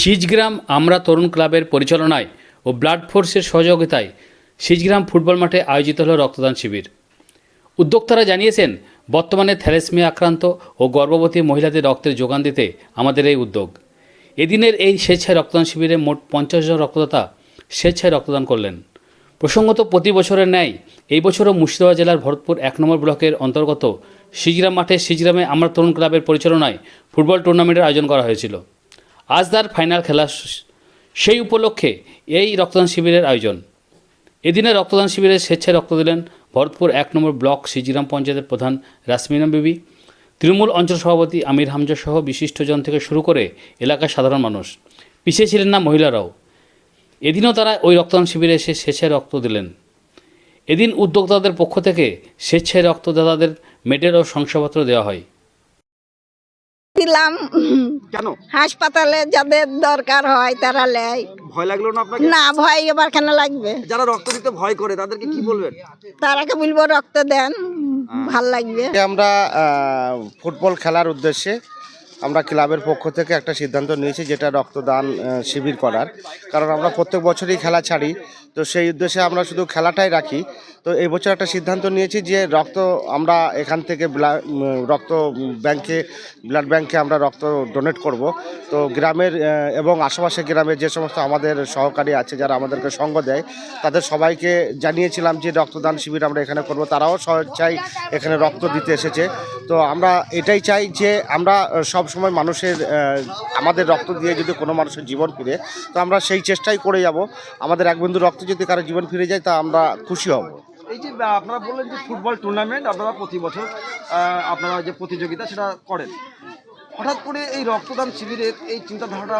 সিজগ্রাম আমরা তরুণ ক্লাবের পরিচালনায় ও ব্লাড ফোর্সের সহযোগিতায় সিজগ্রাম ফুটবল মাঠে আয়োজিত হল রক্তদান শিবির। উদ্যোক্তারা জানিয়েছেন, বর্তমানে থ্যালেসমিয়া আক্রান্ত ও গর্ভবতী মহিলাদের রক্তের যোগান দিতে আমাদের এই উদ্যোগ। এদিনের এই স্বেচ্ছায় রক্তদান শিবিরে মোট পঞ্চাশ জন রক্তদাতা স্বেচ্ছায় রক্তদান করলেন। প্রসঙ্গত, প্রতি বছরের ন্যায় এই বছরও মুর্শিদাবাদ জেলার ভরতপুর এক নম্বর ব্লকের অন্তর্গত সিজগ্রাম মাঠে সিজগ্রামে আমরা তরুণ ক্লাবের পরিচালনায় ফুটবল টুর্নামেন্টের আয়োজন করা হয়েছিল। আজ তার ফাইনাল খেলা সেই উপলক্ষে এই রক্তদান শিবিরের আয়োজন। এদিনে রক্তদান শিবিরে স্বেচ্ছায় রক্ত দিলেন ভরতপুর এক নম্বর ব্লক সিজিরাম পঞ্চায়েতের প্রধান রাসমিনা বিবি। তৃণমূল অঞ্চল সভাপতি আমির হামজা সহ বিশিষ্টজন থেকে শুরু করে এলাকার সাধারণ মানুষ। পিছিয়ে ছিলেন না মহিলারাও। এদিনও তারা ওই রক্তদান শিবিরে এসে স্বেচ্ছায় রক্ত দিলেন। এদিন উদ্যোক্তাদের পক্ষ থেকে স্বেচ্ছায় রক্তদাতাদের মেডেল ও শংসাপত্র দেওয়া হয়। দিলাম। কেন? হাসপাতালে যাদের দরকার হয় তারা নেয়। ভয় লাগল না আপনাকে? না ভয় এবার কেন লাগবে? যারা রক্ত দিতে ভয় করে তাদেরকে কি বলবেন? তারাকে বলব রক্ত দেন ভালো লাগবে। আমরা ফুটবল খেলার উদ্দেশ্যে আমরা ক্লাবের পক্ষ থেকে একটা সিদ্ধান্ত নিয়েছি যেটা রক্তদান শিবির করার। কারণ আমরা প্রত্যেক বছরই খেলা ছাড়ি তো সেই উদ্দেশ্যে আমরা শুধু খেলাটাই রাখি তো এই বছর একটা সিদ্ধান্ত নিয়েছি যে রক্ত আমরা এখান থেকে রক্ত ব্যাংকে, ব্লাড ব্যাংকে আমরা রক্ত ডোনেট করব। তো গ্রামের এবং আশেপাশের গ্রামের যে সমস্ত আমাদের সহকারী আছে যারা আমাদেরকে সঙ্গ দেয়, তাদের সবাইকে জানিয়েছিলাম যে রক্তদান শিবির আমরা এখানে করব। তারাও চাই এখানে রক্ত দিতে এসেছে। তো আমরা এটাই চাই যে আমরা সব সময় মানুষের আমাদের রক্ত দিয়ে যদি কোনো মানুষের জীবন ফিরে, তো আমরা সেই চেষ্টাই করে যাব। আমাদের এক বিন্দু রক্ত যদি কারও জীবন ফিরে যায়, তা আমরা খুশি হব। এই যে আপনারা বললেন যে ফুটবল টুর্নামেন্ট আপনারা প্রতি বছর আপনারা যে প্রতিযোগিতা সেটা করেন। হঠাৎ করে এই রক্তদান শিবিরের এই চিন্তাধারাটা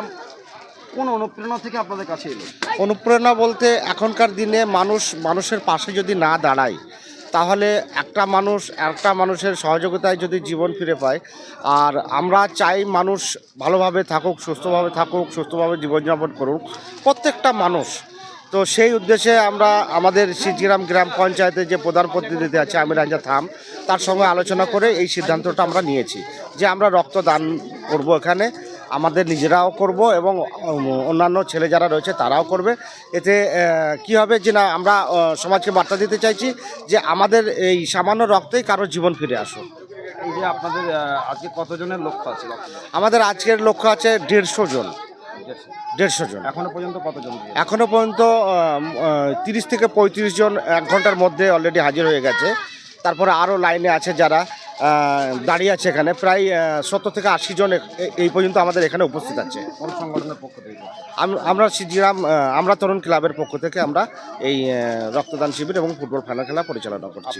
কোন অনুপ্রেরণা থেকে আপনাদের কাছে এলো? অনুপ্রেরণা বলতে এখনকার দিনে মানুষ, মানুষের পাশে যদি না দাঁড়ায়, তাহলে একটা মানুষ একটা মানুষের সহযোগিতায় যদি জীবন ফিরে পায়, আর আমরা চাই মানুষ ভালোভাবে থাকুক, সুস্থভাবে থাকুক, সুস্থভাবে জীবনযাপন করুক। প্রত্যেকটা মানুষ তো সেই উদ্দেশ্যে আমরা আমাদের সিজিরাম গ্রাম পঞ্চায়েতের যে প্রধান প্রতিনিধি আছে আমির রাজা থাম তার সঙ্গে আলোচনা করে এই সিদ্ধান্তটা আমরা নিয়েছি যে আমরা রক্তদান করব এখানে আমাদের নিজেরাও করব এবং অন্যান্য ছেলে যারা রয়েছে তারাও করবে। এতে কি হবে যে না আমরা সমাজকে বার্তা দিতে চাইছি যে আমাদের এই সামান্য রক্তেই কারও জীবন ফিরে আসুক। এই যে আপনাদের আজকে কতজনের লক্ষ্য আছে? আমাদের আজকের লক্ষ্য আছে দেড়শো জন। দেড়শো। জন। এখনও পর্যন্ত কতজন এখনও পর্যন্ত তিরিশ থেকে পঁয়ত্রিশ জন এক ঘণ্টার মধ্যে অলরেডি হাজির হয়ে গেছে। তারপরে আরও লাইনে আছে যারা। দাঁড়িয়ে আছে এখানে। প্রায় সত্তর থেকে আশি জন এই পর্যন্ত আমাদের এখানে উপস্থিত আছে। সংগঠনের পক্ষ থেকে। আমরা সিজিরাম আমরা তরুণ ক্লাবের পক্ষ থেকে আমরা এই রক্তদান শিবির এবং ফুটবল ফাইনাল খেলা পরিচালনা করছি।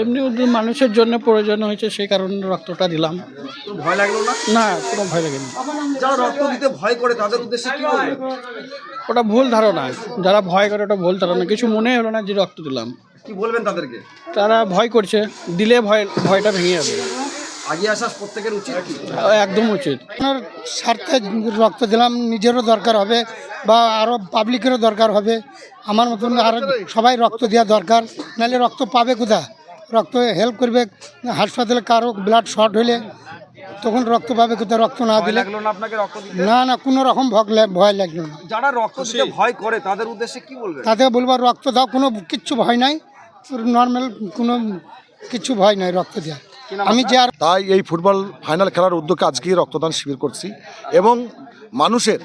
এমনি মানুষের জন্য প্রয়োজন হয়েছে সেই কারণে রক্তটা দিলাম। ভয় লাগল না? না কোনো ভয় লাগেনি। যারা রক্ত দিতে ভয় করে তাদের উদ্দেশ্যে কি ওটা ভুল ধারণা। যারা ভয় করে ওটা ভুল ধারণা। কিছু মনে হলো না যে রক্ত দিলাম। কি বলবেন তাদেরকে? তারা ভয় করছে দিলে ভয় ভয়টা ভেঙে যাবে। আগে আসা প্রত্যেকের উচিত একদম উচিত। আপনার স্বার্থে রক্ত দিলাম নিজেরও দরকার হবে বা আরও পাবলিকেরও দরকার হবে। আমার মতন আর সবাই রক্ত দেওয়া দরকার নাহলে রক্ত পাবে কোথা রক্ত হেল্প করবে হাসপাতালে কারও ব্লাড শর্ট হলে তখন রক্ত পাবে কোথায়? রক্ত না দিলে না আপনাকে রক্ত দিতে? না না কোনো রকম ভয় লাগল না। যারা রক্ত ভয় করে তাদের উদ্দেশ্যে কি বলবেন? তাতে বলব রক্ত দাও কোনো কিচ্ছু ভয় নাই। নর্মাল কোনো কিছু ভয় নাই রক্ত দেওয়া আমি যে আর তাই এই ফুটবল ফাইনাল খেলার উদ্যোগে আজকে রক্তদান শিবির করছি এবং মানুষের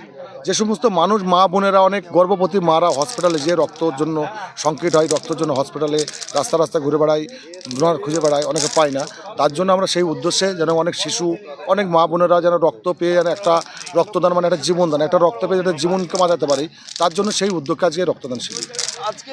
যে সমস্ত মানুষ মা বোনেরা অনেক গর্ভবতী মারা হসপিটালে যে রক্তর জন্য সংকট হয় রক্তের জন্য হসপিটালে রাস্তা রাস্তা ঘুরে বেড়ায় ডোনার খুঁজে বেড়ায় অনেকে পায় না। তার জন্য আমরা সেই উদ্দেশ্যে যেন অনেক শিশু অনেক মা বোনেরা যেন রক্ত পেয়ে যেন একটা রক্তদান মানে একটা জীবনদান একটা রক্ত পেয়ে যেন জীবনকে বাঁচাতে পারি তার জন্য সেই উদ্যোগকে আজকে রক্তদান শিবির। আজকে